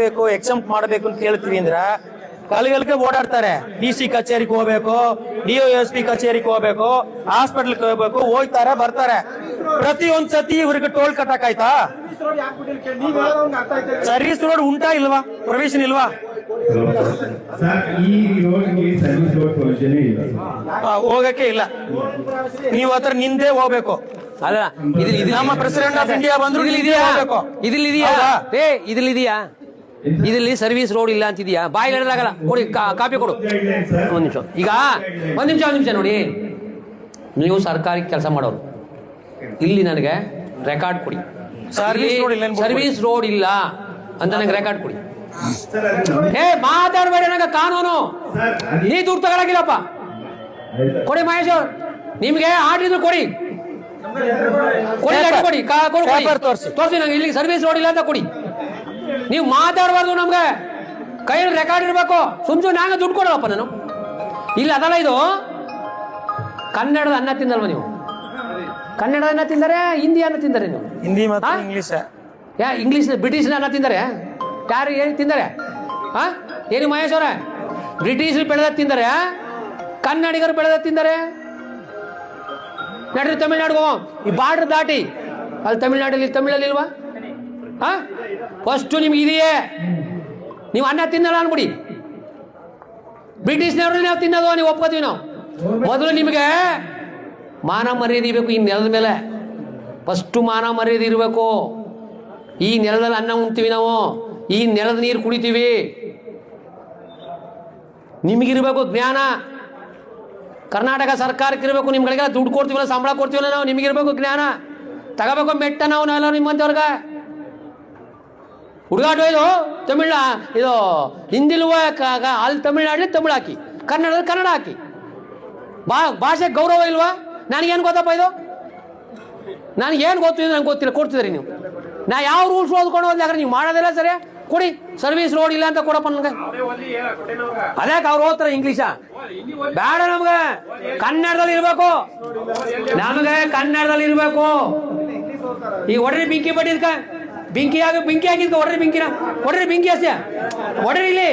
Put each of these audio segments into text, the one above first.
ಬೇಕು ಎಕ್ಸೆಂಪ್ಟ್ ಮಾಡಬೇಕು ಅಂತ ಹೇಳ್ತೀವಿ ಅಂದ್ರ ಕಲ್ಗಲ್ಗೆ ಓಡಾಡ್ತಾರೆ. ಡಿ ಸಿ ಕಚೇರಿಗೆ ಹೋಗ್ಬೇಕು ಡಿ ಎಸ್ ಪಿ ಕಚೇರಿಗೆ ಹೋಗ್ಬೇಕು ಹಾಸ್ಪಿಟಲ್ಗೆ ಹೋಗ್ಬೇಕು ಹೋಗ್ತಾರೆ ಬರ್ತಾರೆ. ಪ್ರತಿ ಒಂದ್ ಸತಿ ಇವ್ರಿಗೆ ಟೋಲ್ ಕಟ್ಟಕ್ ಆಯ್ತಾ ಸರ್ವಿಸ್ ರೋಡ್ ಉಂಟಾ ಇಲ್ವಾ? ಪ್ರೊವಿಷನ್ ಇಲ್ವಾ? ಸರ್ ಈ ರೋಡ್ಗೆ ಸರ್ವಿಸ್ ರೋಡ್ ಪ್ರೊವಿಷನ್ ಇಲ್ಲ. ಹೋಗಕ್ಕೆ ಇಲ್ಲ. ನೀವು ಹತ್ರ ನಿಂದೆ ಹೋಗ್ಬೇಕು. ಅಲ್ಲ ನಮ್ಮ ಪ್ರೆಸಿಡೆಂಟ್ ಆಫ್ ಇಂಡಿಯಾ ಬಂದ್ರು ಇದ್ರಲ್ಲಿ ನಿಂದೆ ಇದೆಯಾ? ಇದ್ರಲ್ಲಿ ಸರ್ವಿಸ್ ರೋಡ್ ಇಲ್ಲ ಅಂತಿದ್ಯಾ? ಬಾಯಿ ಹೇಳಿದಾಗಲ್ಲ ಕೊಡಿ ಕಾಪಿ ಕೊಡು. ಒಂದು ನಿಮಿಷ. ಈಗ ಒಂದು ನಿಮಿಷ ಒಂದು ನಿಮಿಷ ನೋಡಿ. ನೀವು ಸರ್ಕಾರಿ ಕೆಲಸ ಮಾಡೋರು. ಇಲ್ಲಿ ನನಗೆ ರೆಕಾರ್ಡ್ ಕೊಡಿ. ಸರ್ವಿಸ್ ರೋಡ್ ಇಲ್ಲ ಅಂತ ನನಗೆ ರೆಕಾರ್ಡ್ ಕೊಡಿ. ಏ ಮಾತಾಡಬೇಡಿ ನನಗೆ ಕಾನೂನು. ನೀ ದುಡ್ಡು ತಗೊಳಗಿಲ್ಲಪ್ಪ ಕೊಡಿ ಮಹೇಶ್ ಅವ್ರು. ನಿಮ್ಗೆ ಆಡಿದ್ರು ಕೊಡಿ. ಕೊಡಿ. ಕೊಡಿ. ತೋರ್ಸಿ. ತೋರ್ಸಿ ನಂಗೆ ಇಲ್ಲಿ ಸರ್ವಿಸ್ ರೋಡ್ ಇಲ್ಲ ಅಂತ ಕೊಡಿ. ನೀವು ಮಾತಾಡಬಾರ್ದು ನಮ್ಗೆ. ಕೈಯಲ್ಲಿ ರೆಕಾರ್ಡ್ ಇರಬೇಕು. ಸುಮ್ ಸುಮ್ಮನೆ ನಾಂಗ ದುಡ್ಡು ಕೊಡೋಪ್ಪ ನಾನು. ಇಲ್ಲಿ ಅದಲ್ಲ ಇದು. ಕನ್ನಡದ ಅನ್ನ ತಿಂದಲ್ವ ನೀವು? ಕನ್ನಡದ ಅನ್ನ ತಿಂದರೆ ಹಿಂದಿ ಅನ್ನ ತಿಂದರೆ ನೀವು? ಹಿಂದಿ ಇಂಗ್ಲೀಷ್. ಯಾ ಇಂಗ್ಲೀಷ್ ಬ್ರಿಟಿಷ್ನ ಅನ್ನ ತಿಂದರೆ? ಯಾರು ಏನು ತಿಂದರೆ? ಹಾ? ಏನು ಮಹೇಶ್ ಅವರೇ? ಬ್ರಿಟಿಷರು ಬೆಳೆದ ತಿಂದರೆ? ಕನ್ನಡಿಗರು ಬೆಳೆದ ತಿಂದರೆ? ನಡ್ರಿ ತಮಿಳ್ನಾಡು ಈ ಬಾರ್ಡರ್ ದಾಟಿ. ಅಲ್ಲಿ ತಮಿಳ್ನಾಡಲ್ಲಿ ತಮಿಳಲ್ಲಿ ಇಲ್ವಾ? ಹಾ? ಫಸ್ಟು ನಿಮ್ಗೆ ಇದೆಯೇ? ನೀವು ಅನ್ನ ತಿನ್ನಲ್ಲ ಅನ್ಬಿಡಿ. ಬ್ರಿಟಿಷ್ನವ್ರು ನಾವು ತಿನ್ನೋದು, ನೀವು ಒಪ್ಕೋತೀವಿ ನಾವು. ಮೊದಲು ನಿಮಗೆ ಮಾನ ಮರ್ಯಾದೆ ಇರಬೇಕು ಈ ನೆಲದ ಮೇಲೆ. ಫಸ್ಟು ಮಾನ ಮರ್ಯಾದೆ ಇರಬೇಕು. ಈ ನೆಲದಲ್ಲಿ ಅನ್ನ ಉಣ್ತೀವಿ ನಾವು. ಈ ನೆಲದ ನೀರು ಕುಡಿತೀವಿ. ನಿಮಗಿರಬೇಕು ಜ್ಞಾನ. ಕರ್ನಾಟಕ ಸರ್ಕಾರಕ್ಕೆ ಇರಬೇಕು, ನಿಮ್ಗಳಿಗೆಲ್ಲ ದುಡ್ಡು ಕೊಡ್ತೀವಲ್ಲ, ಸಂಬಳ ಕೊಡ್ತೀವಲ್ಲ ನಾವು, ನಿಮಗಿರ್ಬೇಕು ಜ್ಞಾನ. ತಗೋಬೇಕು ಮೆಟ್ಟ ನಾವು ನಾವೆಲ್ಲ ನಿಮ್ಮಂಥವ್ರಿಗೆ ಹುಡುಗಾಟ ಇದು ತಮಿಳ ಇದು ಹಿಂದಿಲುವ ಅಲ್ಲಿ ತಮಿಳ್ನಾಡಲ್ಲಿ ತಮಿಳು ಹಾಕಿ. ಕನ್ನಡದಲ್ಲಿ ಕನ್ನಡ ಹಾಕಿ. ಬಾ, ಭಾಷೆ ಗೌರವ ಇಲ್ವಾ? ನನಗೇನು ಗೊತ್ತಪ್ಪ ಇದು? ನನಗೇನು ಗೊತ್ತು ನನಗೆ ನಂಗೆ ಗೊತ್ತಿಲ್ಲ. ಕೊಡ್ತಿದ್ರಿ ನೀವು. ನಾ ಯಾವ ರೂಲ್ಸ್ ಓದ್ಕೊಂಡು ಹೋದ್ರೆ ನೀವು ಮಾಡೋದಿಲ್ಲ ಸರಿ? ಕೊಡಿ. ಸರ್ವಿಸ್ ರೋಡ್ ಇಲ್ಲ ಅಂತ ಕೊಡಪ್ಪ ನನಗೆ. ಅದೇ ಅವ್ರು ಓದ್ತಾರೆ ಇಂಗ್ಲೀಷ ಬೇಡ ನಮ್ಗೆ. ಕನ್ನಡದಲ್ಲಿ ಇರ್ಬೇಕು. ನಮಗೆ ಕನ್ನಡದಲ್ಲಿ ಇರ್ಬೇಕು. ಈ ಒಡ್ರಿ ಬೆಂಕಿ ಬಡಿದ್ಕ ಬೆಂಕಿ ಆಗ ಬೆಂಕಿ ಹಾಕಿದ್ಕ ಒಡ್ರಿ ಬೆಂಕಿನ. ಒಡ್ರಿ ಬೆಂಕಿ ಹಸ್ಯ. ಒಡ್ರಿ ಇಲ್ಲಿ.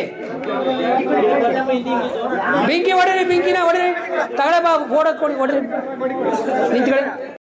ಬೆಂಕಿ ಹೊಡ್ರಿ, ಬೆಂಕಿನ ಹೊಡ್ರಿ. ಬಾ ಗೋಡ ಕೊಡಿ, ಹೊಡ್ರಿ. ನಿಂತ್ಕೊಳ್ಳಿ.